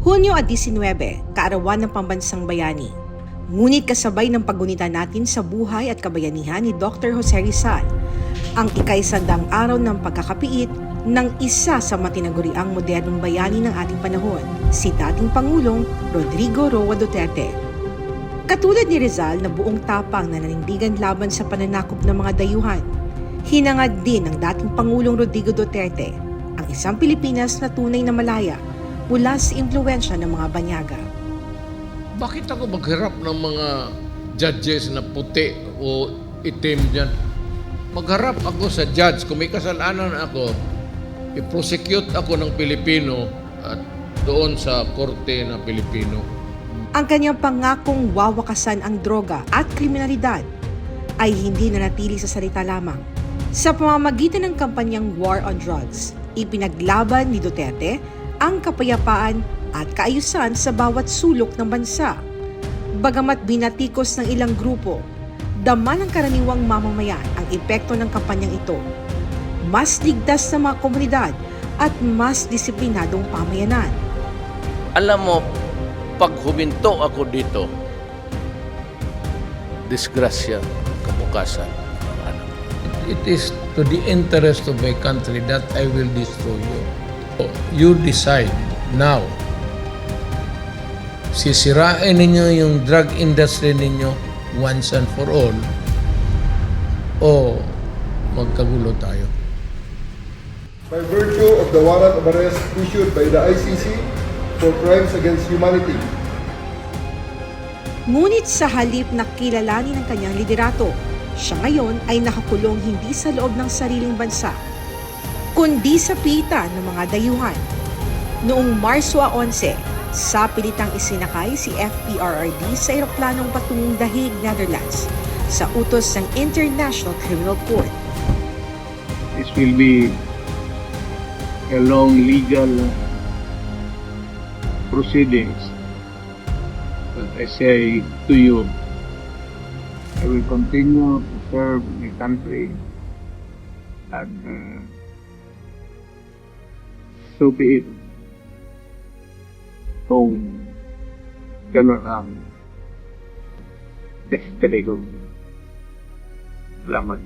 Hunyo at 19, kaarawan ng pambansang bayani. Ngunit kasabay ng paggunita natin sa buhay at kabayanihan ni Dr. Jose Rizal, ang ikaisandang araw ng pagkakapiit ng isa sa matinaguriang modernong bayani ng ating panahon, si dating Pangulong Rodrigo Roa Duterte. Katulad ni Rizal na buong tapang na nanindigan laban sa pananakop ng mga dayuhan, hinangad din ng dating Pangulong Rodrigo Duterte ang isang Pilipinas na tunay na malaya mula sa impluensya ng mga banyaga. Bakit ako magharap ng mga judges na puti o itim dyan? Magharap ako sa judge. Kung may kasalanan ako, i-prosecute ako ng Pilipino at doon sa korte na Pilipino. Ang kanyang pangakong wawakasan ang droga at kriminalidad ay hindi nanatili sa salita lamang. Sa pamamagitan ng kampanyang War on Drugs, ipinaglaban ni Duterte ang kapayapaan at kaayusan sa bawat sulok ng bansa. Bagamat binatikos ng ilang grupo, dama ng karaniwang mamamayan ang epekto ng kampanyang ito. Mas ligtas na mga komunidad at mas disiplinadong pamayanan. Alam mo, pag huminto ako dito, disgrasya, kabukasan. It is to the interest of my country that I will destroy you. You decide now. Sisirain ninyo yung drug industry ninyo once and for all o magkagulo tayo. by virtue of the warrant of arrest issued by the ICC for crimes against humanity. Ngunit sa halip na kilalanin ang kanyang liderato, siya ngayon ay nakakulong hindi sa loob ng sariling bansa, kundi sa pita ng mga dayuhan. Noong Marso 11, sa pilitang isinakay si FPRRD sa eroplanong patungong Dahig, Netherlands, sa utos ng International Criminal Court. This will be a long legal proceedings. But I say to you, I will continue to serve the country and uh, so be it. Kung gano'n ang destiny ko. Salamat.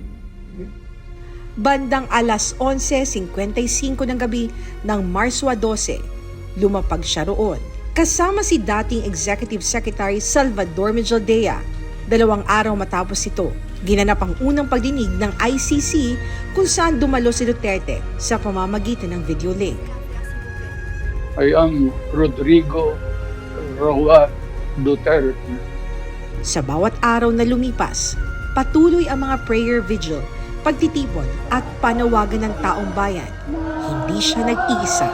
Bandang alas 11.55 ng gabi ng Marso 12, lumapag siya roon. Kasama si dating Executive Secretary Salvador Mejaldea. Dalawang araw matapos ito, ginanap ang unang pagdinig ng ICC kung saan dumalo si Duterte sa pamamagitan ng video link. I am Rodrigo Roa Duterte. Sa bawat araw na lumipas, patuloy ang mga prayer vigil, pagtitipon at panawagan ng taong bayan. Hindi siya nag-iisa.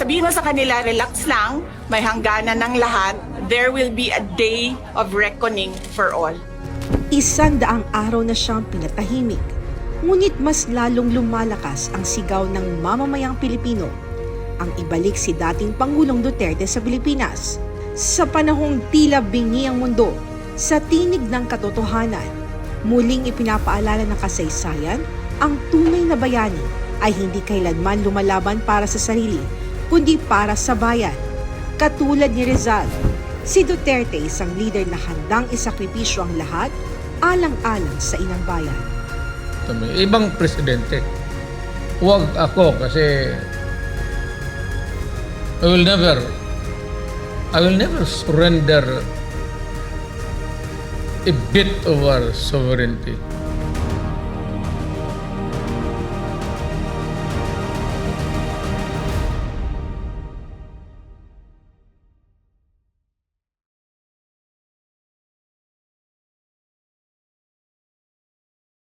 Sabihin mo sa kanila, relax lang, may hangganan ng lahat. There will be a day of reckoning for all. Isang daang araw na siyang pinatahimik. Ngunit mas lalong lumalakas ang sigaw ng mamamayang Pilipino. Ang ibalik si dating Pangulong Duterte sa Pilipinas. Sa panahong tila bingi ang mundo, sa tinig ng katotohanan, muling ipinapaalala ng kasaysayan, ang tunay na bayani ay hindi kailanman lumalaban para sa sarili, kundi para sa bayan. Katulad ni Rizal, si Duterte isang leader na handang isakripisyo ang lahat alang-alang sa inang bayan. Ibang presidente. Huwag ako kasi I will never I will never surrender a bit of our sovereignty.